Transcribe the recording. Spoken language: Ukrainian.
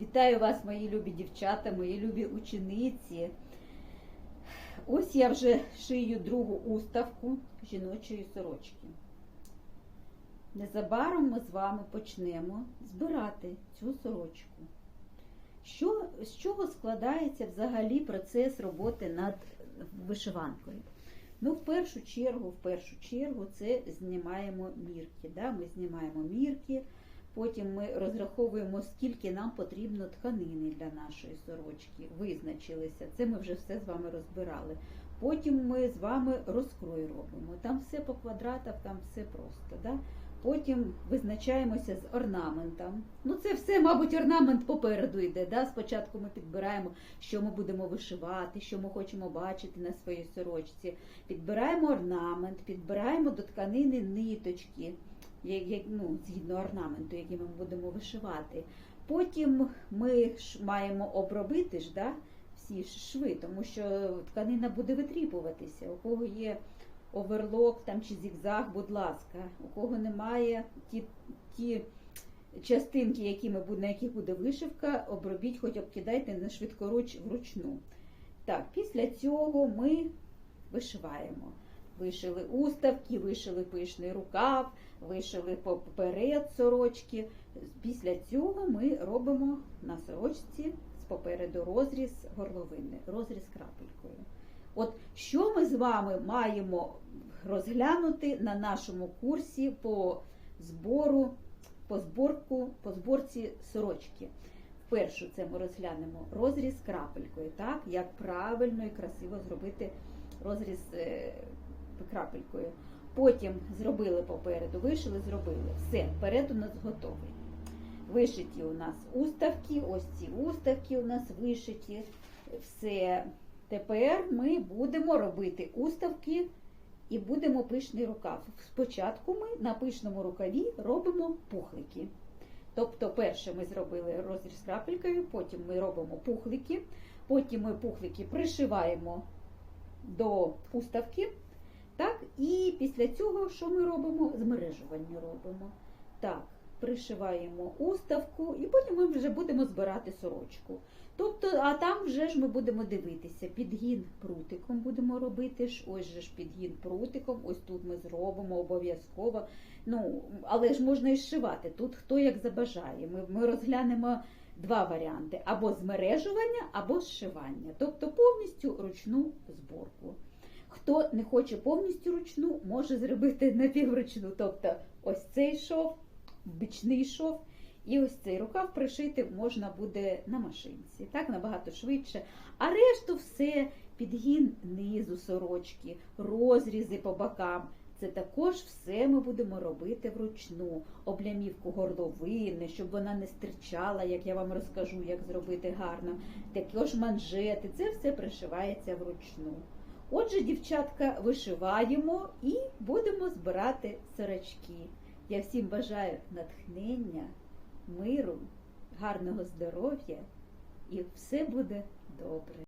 Вітаю вас, мої любі дівчата, мої любі учениці. Ось я вже шию другу уставку жіночої сорочки. Незабаром ми з вами почнемо збирати цю сорочку. Що, з чого складається взагалі процес роботи над вишиванкою? Ну, в першу чергу, в першу чергу, це знімаємо мірки. Да? Ми знімаємо мірки, потім ми розраховуємо, скільки нам потрібно тканини для нашої сорочки. Визначилися. Це ми вже все з вами розбирали. Потім ми з вами розкрой робимо. Там все по квадратах, там все просто. Да? Потім визначаємося з орнаментом. Ну, це все, мабуть, орнамент попереду йде. Да? Спочатку ми підбираємо, що ми будемо вишивати, що ми хочемо бачити на своїй сорочці. Підбираємо орнамент, підбираємо до тканини ниточки, ну, згідно орнаменту, який ми будемо вишивати. Потім ми маємо обробити ж, да? всі шви, тому що тканина буде витріпуватися. У кого є оверлок там чи зігзаг, будь ласка. У кого немає ті, ті частинки, які ми, на яких буде вишивка, обробіть, хоч обкидайте на швидкоруч вручну. Так, після цього ми вишиваємо. Вишили уставки, вишили пишний рукав, вишили поперед сорочки. Після цього ми робимо на сорочці з попереду розріз горловини, розріз крапелькою. От що ми з вами маємо розглянути на нашому курсі по збору, по зборку, по зборці сорочки. Вперше це ми розглянемо розріз крапелькою, так? Як правильно і красиво зробити розріз е, крапелькою. Потім зробили попереду, вишили, зробили. Все, перед у нас готовий. Вишиті у нас уставки, ось ці уставки у нас вишиті. Все. Тепер ми будемо робити уставки і будемо пишний рукав. Спочатку ми на пишному рукаві робимо пухлики. Тобто, перше ми зробили розріз крапелькою, потім ми робимо пухлики, потім ми пухлики пришиваємо до уставки. Так, і після цього що ми робимо? Змережування робимо. Так, пришиваємо уставку, і потім ми вже будемо збирати сорочку. Тобто, а там вже ж ми будемо дивитися, підгін прутиком будемо робити. Ось же ж підгін прутиком, ось тут ми зробимо обов'язково. Ну, але ж можна і зшивати. Тут хто як забажає. Ми, ми розглянемо два варіанти: або змережування, або зшивання. Тобто повністю ручну зборку. Хто не хоче повністю ручну, може зробити напівручну. Тобто ось цей шов, бічний шов. І ось цей рукав пришити можна буде на машинці, так набагато швидше. А решту все підгін низу сорочки, розрізи по бокам. Це також все ми будемо робити вручну. Облямівку горловини, щоб вона не стирчала, як я вам розкажу, як зробити гарно. Також манжети, це все пришивається вручну. Отже, дівчатка, вишиваємо і будемо збирати сорочки. Я всім бажаю натхнення, миру, гарного здоров'я і все буде добре.